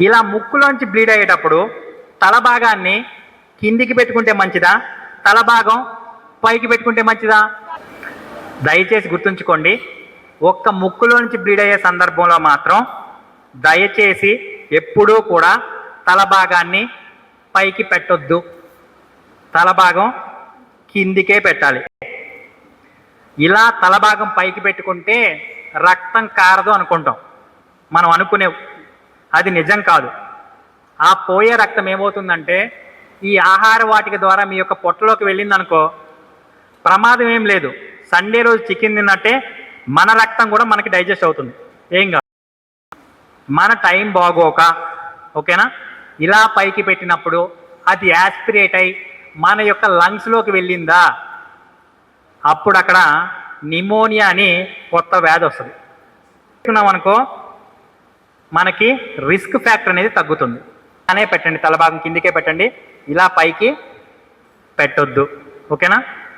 ఇలా ముక్కులోంచి బ్లీడ్ అయ్యేటప్పుడు తల భాగాన్ని కిందికి పెట్టుకుంటే మంచిదా? తల భాగం పైకి పెట్టుకుంటే మంచిదా? దయచేసి గుర్తుంచుకోండి ఒక్క ముక్కులోంచి బ్లీడ్ అయ్యే సందర్భంలో మాత్రం దయచేసి ఎప్పుడూ కూడా తల భాగాన్ని పైకి పెట్టొద్దు. తల భాగం కిందికే పెట్టాలి. ఇలా తల భాగం పైకి పెట్టుకుంటే రక్తం కారదు అనుకుంటాం. మనం అనుకునే అది నిజం కాదు. ఆ పోయే రక్తం ఏమవుతుందంటే ఈ ఆహార వాటిక ద్వారా మీ యొక్క పొట్టలోకి వెళ్ళిందనుకో ప్రమాదం ఏం లేదు. సండే రోజు చికెన్ తిన్నట్టే మన రక్తం కూడా మనకి డైజెస్ట్ అవుతుంది. ఏం కాదు. మన టైం బాగోక ఓకేనా? ఇలా పైకి పెట్టినప్పుడు అది యాస్పిరేట్ అయి మన యొక్క లంగ్స్లోకి వెళ్ళిందా? అప్పుడు అక్కడ నిమోనియా అని కొత్త వ్యాధి వస్తుంది. అనుకో మనకి రిస్క్ ఫ్యాక్టర్ అనేది తగ్గుతుంది. అనే పెట్టండి తలభాగం కిందికే పెట్టండి ఇలా పైకి పెట్టొద్దు. ఓకేనా?